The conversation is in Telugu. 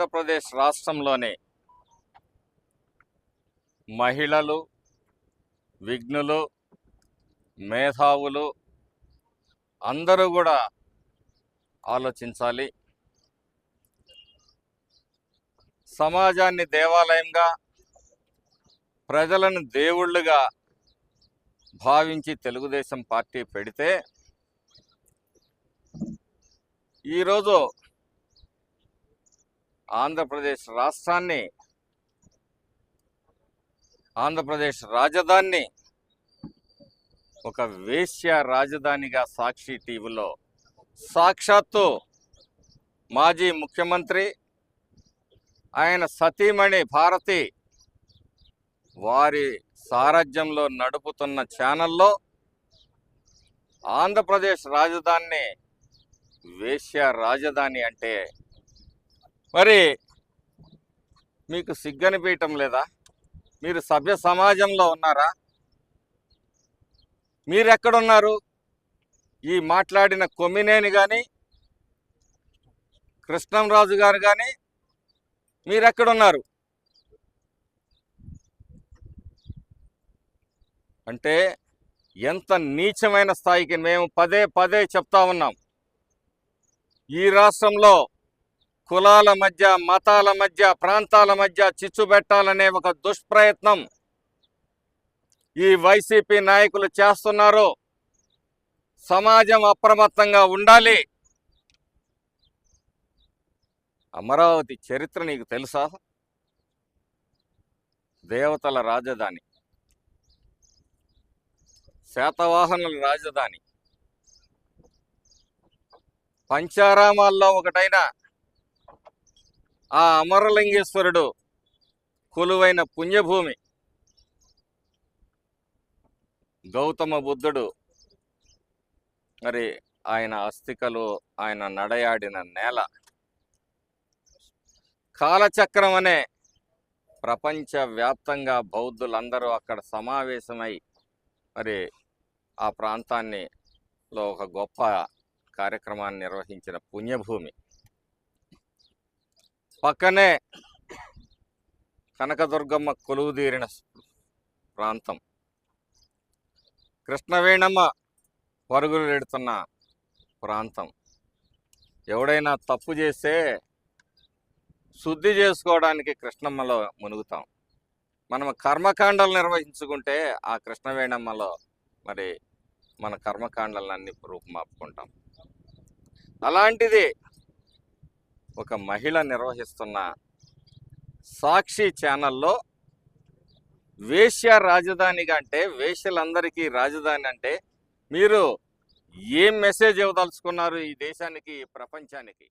ఆంధ్రప్రదేశ్ రాష్ట్రంలోని మహిళలు విఘ్నులు మేధావులు అందరూ కూడా ఆలోచించాలి. సమాజాన్ని దేవాలయంగా ప్రజలను దేవుళ్ళుగా భావించి తెలుగుదేశం పార్టీ పెడితే ఈరోజు ఆంధ్రప్రదేశ్ రాష్ట్రాన్ని ఆంధ్రప్రదేశ్ రాజధానిని ఒక వేశ్య రాజధానిగా సాక్షి టీవీలో సాక్షాత్తు మాజీ ముఖ్యమంత్రి ఆయన సతీమణి భారతి వారి సారథ్యంలో నడుపుతున్న ఛానల్లో ఆంధ్రప్రదేశ్ రాజధానిని వేశ్య రాజధాని అంటే మరి మీకు సిగ్గనిపించటం లేదా? మీరు సభ్య సమాజంలో ఉన్నారా? మీరెక్కడున్నారు? ఈ మాట్లాడిన కొమ్మినేని కానీ కృష్ణంరాజు గారు కానీ మీరెక్కడున్నారు? అంటే ఎంత నీచమైన స్థాయికి మేము పదే పదే చెప్తా ఉన్నాం. ఈ రాష్ట్రంలో కులాల మధ్య మతాల మధ్య ప్రాంతాల మధ్య చిచ్చు పెట్టాలనే ఒక దుష్ప్రయత్నం ఈ వైసీపీ నాయకులు చేస్తున్నారు. సమాజం అప్రమత్తంగా ఉండాలి. అమరావతి చరిత్ర నీకు తెలుసా? దేవతల రాజధాని. శాతవాహనుల రాజధాని. పంచారామాల్లో ఒకటైన ఆ అమరలింగేశ్వరుడు కొలువైన పుణ్యభూమి. గౌతమ బుద్ధుడు మరి ఆయన అస్థికలు ఆయన నడయాడిన నేల. కాలచక్రం అనే ప్రపంచ వ్యాప్తంగా బౌద్ధులందరూ అక్కడ సమావేశమై మరి ఆ ప్రాంతాన్ని లో ఒక గొప్ప కార్యక్రమాన్ని నిర్వహించిన పుణ్యభూమి. పక్కనే కనకదుర్గమ్మ కొలువుదీరిన ప్రాంతం. కృష్ణవేణమ్మ పరుగులు పెడుతున్న ప్రాంతం. ఎవడైనా తప్పు చేస్తే శుద్ధి చేసుకోవడానికి కృష్ణమ్మలో మునుగుతాం. మనం కర్మకాండలు నిర్వహించుకుంటే ఆ కృష్ణవేణమ్మలో మరి మన కర్మకాండలన్నీ రూపుమాపుకుంటాం. అలాంటిది ఒక మహిళ నిర్వహిస్తున్న సాక్షి ఛానల్లో వేశ్య రాజధానిగా అంటే వేశ్యలందరికీ రాజధాని అంటే మీరు ఏం మెసేజ్ ఇవ్వదలుచుకున్నారు ఈ దేశానికి ప్రపంచానికి?